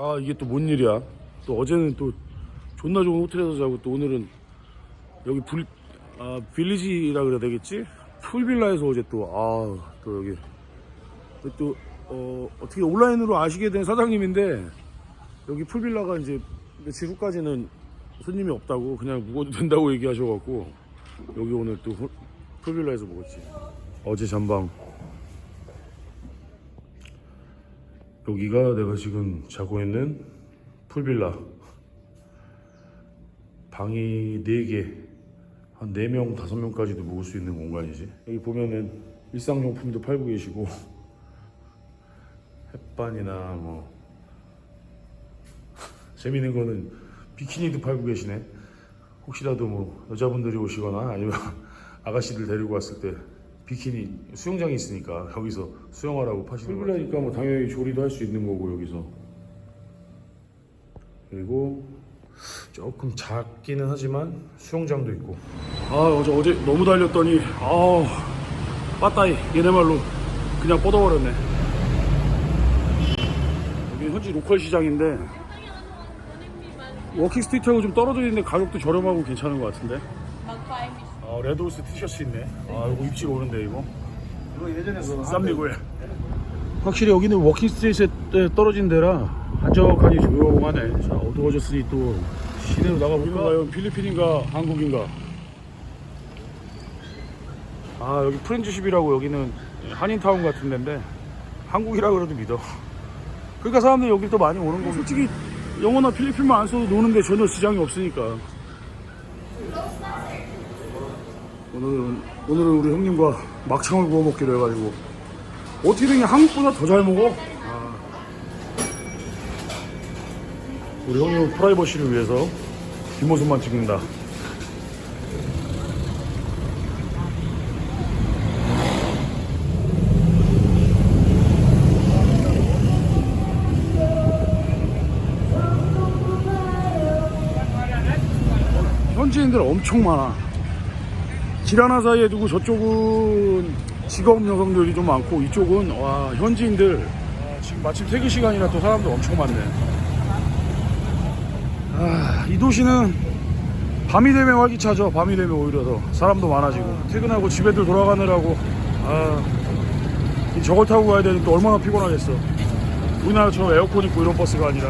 아 이게 또 뭔 일이야 또 어제는 또 존나 좋은 호텔에서 자고 또 오늘은 여기 불, 아, 빌리지라 그래야 되겠지? 풀빌라에서 어제 또, 아, 또 여기. 또, 어, 어떻게 온라인으로 아시게 된 사장님인데, 여기 풀빌라가 이제 며칠 후까지는 손님이 없다고 그냥 묵어도 된다고 얘기하셔갖고, 여기 오늘 또 홀- 풀빌라에서 묵었지. 어제 잠방. 여기가 내가 지금 자고 있는 풀빌라. 방이 4개, 한 4명, 5명까지도 묵을 수 있는 공간이지. 여기 보면은 일상용품도 팔고 계시고, 햇반이나 뭐, 재밌는 거는 비키니도 팔고 계시네. 혹시라도 뭐, 여자분들이 오시거나 아니면 아가씨들 데리고 왔을 때 비키니 수영장이 있으니까 여기서 수영하라고 파시는 거 풀빌라니까 뭐 당연히 조리도 할 수 있는 거고 여기서. 그리고 조금 작기는 하지만 수영장도 있고. 아 어제 어제 너무 달렸더니 아우 빠따이. 얘네 말로 그냥 뻗어버렸네. 여기 현지 로컬 시장인데 워킹 스트리트하고 좀 떨어져 있는데 가격도 저렴하고 괜찮은 것 같은데 아 레드호스 티셔츠 있네. 아 이거 입질 오는데 이거. 이거 예전에 쌈미고에. 확실히 여기는 워킹 스트리트에 떨어진 데라 한적하니 조용하네. 자 어두워졌으니 또 시내로 나가볼까? 과연 필리핀인가 한국인가? 아 여기 프렌즈십이라고 여기는 한인타운 같은 데인데 한국이라 그래도 믿어. 그러니까 사람들이 여기 또 많이 오는 거고 솔직히 영어나 필리핀만 안 써도 노는데 전혀 지장이 없으니까 오늘은 오늘은 우리 형님과 막창을 구워 먹기로 해가지고 어떻게 든 한국보다 더 잘 먹어. 아. 우리 형님 프라이버시를 위해서 뒷모습만 찍는다. 현지인들 엄청 많아. 길 하나 사이에 두고 저쪽은 직업 여성들이 좀 많고 이쪽은 와 현지인들 아, 지금 마침 퇴근 시간이라 또 사람들 엄청 많네. 아, 이 도시는 밤이 되면 활기차죠. 밤이 되면 오히려 더 사람도 많아지고 퇴근하고 집에들 돌아가느라고 아, 이 저걸 타고 가야 되는 또 얼마나 피곤하겠어. 우리나라처럼 에어컨 있고 이런 버스가 아니라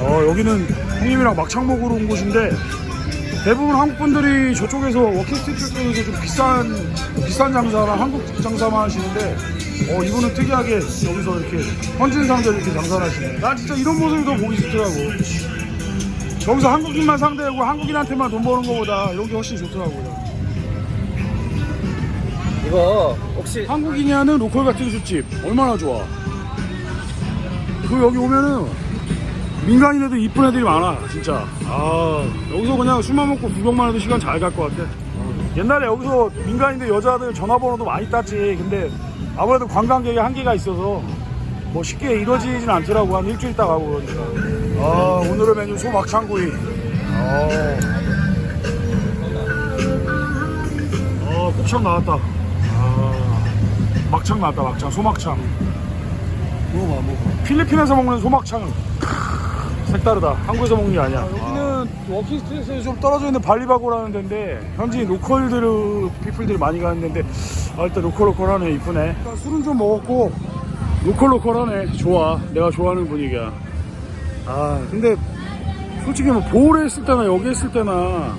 어, 여기는 형님이랑 막창 먹으러 온 곳인데 대부분 한국 분들이 저쪽에서 워킹 스트리트 쪽에서 좀 비싼 비싼 장사나 한국 장사만 하시는데 어 이분은 특이하게 여기서 이렇게 현지인 상대로 이렇게 장사를 하시네. 난 진짜 이런 모습이 더 보기 좋더라고. 여기서 한국인만 상대하고 한국인한테만 돈 버는 거보다 이런 게 훨씬 좋더라고요. 이거 혹시 한국인이 하는 로컬 같은 술집 얼마나 좋아. 그 여기 오면은 민간인에도 이쁜 애들이 많아 진짜. 아 여기서 그냥 술만 먹고 구경만 해도 시간 잘 갈 것 같아. 옛날에 여기서 민간인들 여자들 전화번호도 많이 땄지. 근데 아무래도 관광객이 한계가 있어서 뭐 쉽게 이루어지진 않더라고 한 일주일 있다 가고 그러니까. 아 오늘의 메뉴 소막창구이. 아, 어 곱창 나왔다. 아, 막창 나왔다 막창 소막창. 먹어봐 먹어봐 필리핀에서 먹는 소막창은 크, 색다르다. 한국에서 먹는 게 아니야. 여기는 워킹 스트리트에서 좀 떨어져 있는 발리바고라는 데인데 현지 로컬들 피플들이 많이 가는 데인데 아, 일단 로컬 로컬하네 이쁘네. 일단 술은 좀 먹었고 로컬 로컬하네 좋아. 내가 좋아하는 분위기야. 아 근데 솔직히 뭐 보울에 있을 때나 여기 있을 때나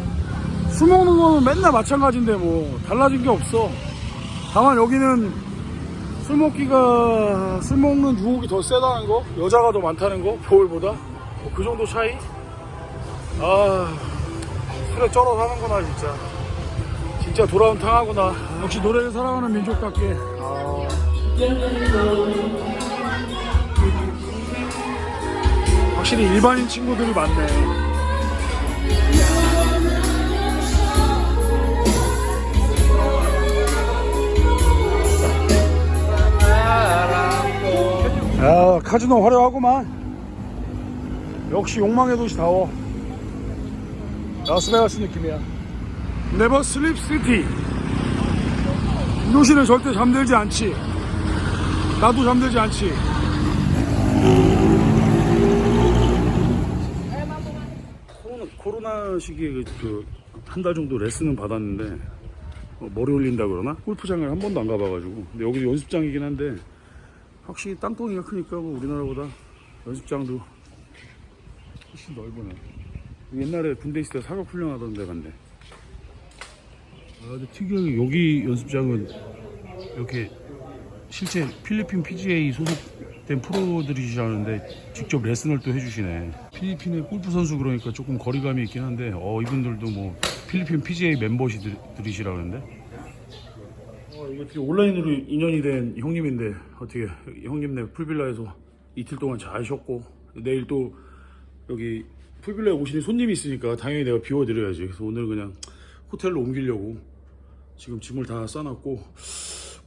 술 먹는 거는 맨날 마찬가지인데 뭐 달라진 게 없어. 다만 여기는 술 먹기가 술 먹는 유혹이 더 세다는 거 여자가 더 많다는 거 겨울보다 뭐 그 정도 차이? 아 술에 쩔어 사는구나 진짜. 진짜 돌아온 탕하구나. 역시 노래를 사랑하는 민족답게. 아. 확실히 일반인 친구들이 많네. 야 카지노 화려하구만 역시 욕망의 도시다워. 라스베가스 느낌이야. 네버 슬립 시티 도시는 절대 잠들지 않지. 나도 잠들지 않지. 코로나 시기에 그, 그, 한달 정도 레슨은 받았는데 어, 머리 올린다 그러나? 골프장을 한 번도 안 가봐가지고. 근데 여기 연습장이긴 한데 확실히 땅덩이가 크니까 뭐 우리나라보다 연습장도 훨씬 넓으네 옛날에 군대 있을 때 사격 훈련하던 데 간데 아 근데 특이하게 여기 연습장은 이렇게 실제 필리핀 PGA 소속된 프로들이시라는데 직접 레슨을 또 해주시네. 필리핀의 골프 선수 그러니까 조금 거리감이 있긴 한데 어 이분들도 뭐 필리핀 PGA 멤버시들이시라는데. 어 이거 되게 온라인으로 인연이 된 형님인데 어떻게 형님네 풀빌라에서 이틀 동안 잘 쉬었고 내일 또 여기 풀빌라에 오시는 손님이 있으니까 당연히 내가 비워드려야지. 그래서 오늘 그냥 호텔로 옮기려고 지금 짐을 다 싸놨고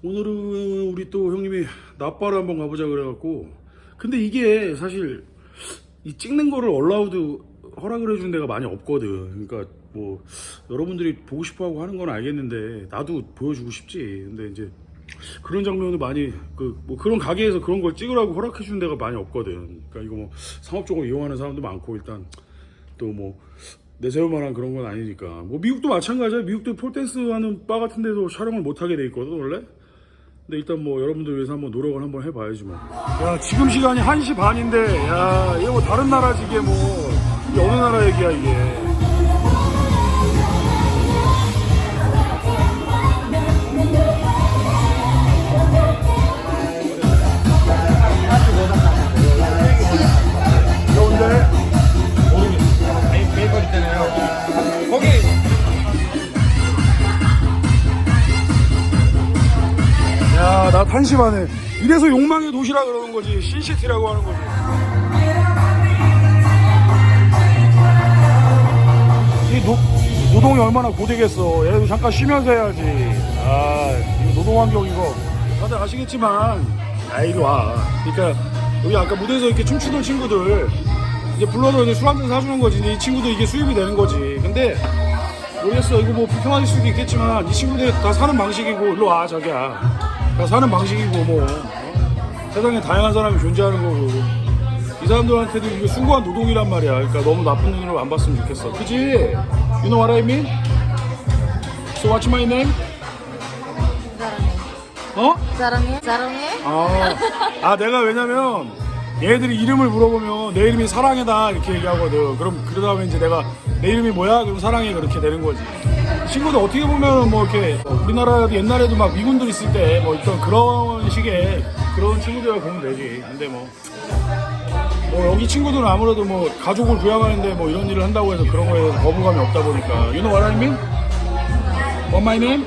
오늘은 우리 또 형님이 나빠를 한번 가보자 그래갖고 근데 이게 사실 이 찍는 거를 얼라우드 허락을 해준 데가 많이 없거든 그러니까 뭐 여러분들이 보고 싶어 하고 하는 건 알겠는데 나도 보여주고 싶지 근데 이제 그런 장면을 많이 그 뭐 그런 가게에서 그런 걸 찍으라고 허락해 준 데가 많이 없거든. 그러니까 이거 뭐 상업적으로 이용하는 사람도 많고 일단 또 뭐 내세울 만한 그런 건 아니니까. 뭐 미국도 마찬가지야. 미국도 폴댄스 하는 바 같은 데서 촬영을 못 하게 돼 있거든 원래. 근데 일단 뭐 여러분들 위해서 한번 노력을 한번 해봐야지 뭐. 야 지금 시간이 1시 반인데 야 이거 뭐 다른 나라지 이게 뭐. 어느 나라 얘기야 이게. 한시 반에. 이래서 욕망의 도시라 그러는 거지. 신시티라고 하는 거지. 이 노, 노동이 얼마나 고되겠어. 얘도 잠깐 쉬면서 해야지. 아 이거 노동환경 이거. 다들 아시겠지만 아 이리 와. 그러니까 여기 아까 무대에서 이렇게 춤추던 친구들 이제 불러서 이제 술 한잔 사주는 거지. 이 친구들 이게 수입이 되는 거지. 근데 모르겠어. 이거 뭐 불평하실 수도 있겠지만 이 친구들 다 사는 방식이고 일로 와 자기야. 다 사는 방식이고, 뭐. 어? 세상에 다양한 사람이 존재하는 거고. 이 사람들한테도 이게 숭고한 노동이란 말이야. 그러니까 너무 나쁜 눈으로 안 봤으면 좋겠어. 그지? You know what I mean? So what's my name? 어? 사랑해? 사랑해? 아, 아 내가 왜냐면 얘들이 이름을 물어보면 내 이름이 사랑해다 이렇게 얘기하거든. 그럼 그러다 보면 이제 내가 내 이름이 뭐야? 그럼 사랑해 그렇게 되는 거지. 친구들 어떻게 보면 뭐 이렇게 우리나라 옛날에도 막 미군들 있을 때 뭐 있던 그런 식의 그런 친구들을 보면 되지. 근데 뭐, 뭐 여기 친구들은 아무래도 뭐 가족을 부양하는데 뭐 이런 일을 한다고 해서 그런 거에 거부감이 없다 보니까. You know what I mean? What my name?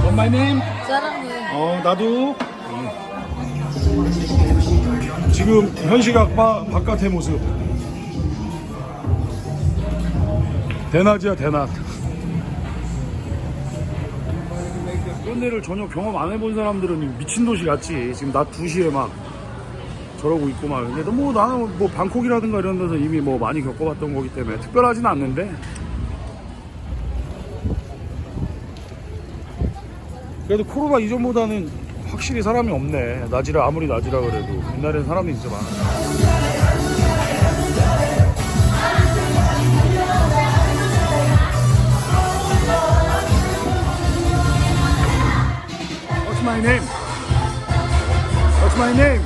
What my name? 사랑해. 어 나도 지금 현 시각 바, 바깥의 모습 대낮이야 대낮. 이런 데를 전혀 경험 안 해본 사람들은 미친 도시 같지. 지금 낮 2시에 막 저러고 있고 막. 근데 뭐 나는 뭐 방콕이라든가 이런 데서 이미 뭐 많이 겪어봤던 거기 때문에 특별하진 않는데. 그래도 코로나 이전보다는 확실히 사람이 없네. 낮이라 아무리 낮이라 그래도. 옛날엔 사람이 진짜. What's my name? What's my name?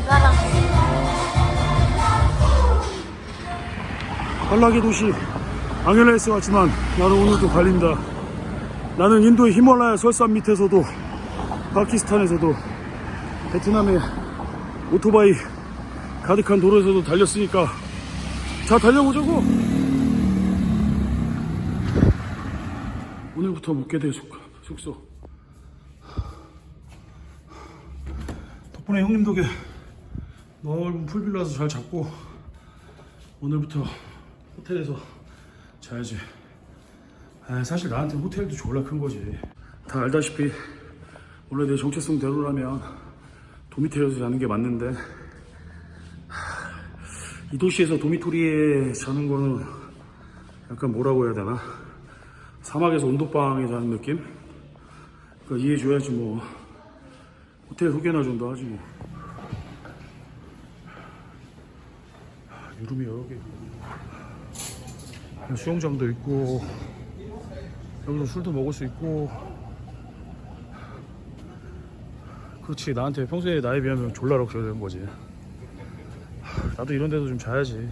한락의 도시 앙헬레스에 왔지만 나는 오늘도 달린다. 나는 인도의 히말라야 설산 밑에서도 파키스탄에서도 베트남의 오토바이 가득한 도로에서도 달렸으니까 자 달려보자고 오늘부터 묵게 될 숙, 숙소 덕분에 형님 덕에 넓은 풀빌라서 잘 잡고 오늘부터 호텔에서 자야지. 아, 사실 나한테 호텔도 졸라 큰 거지. 다 알다시피 원래 내 정체성대로라면 도미토리에서 자는 게 맞는데 하, 이 도시에서 도미토리에 자는 거는 약간 뭐라고 해야 되나? 사막에서 온도방에 자는 느낌? 그러니까 이해해줘야지 뭐 호텔 소개나 정도 하지 뭐. 하, 유름이 여러 개. 수영장도 있고 여기서 술도 먹을 수 있고. 그렇지 나한테 평소에 나에 비하면 졸라 럭셔야 되는 거지. 하, 나도 이런 데도 좀 자야지.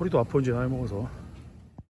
허리도 이제 나이 먹어서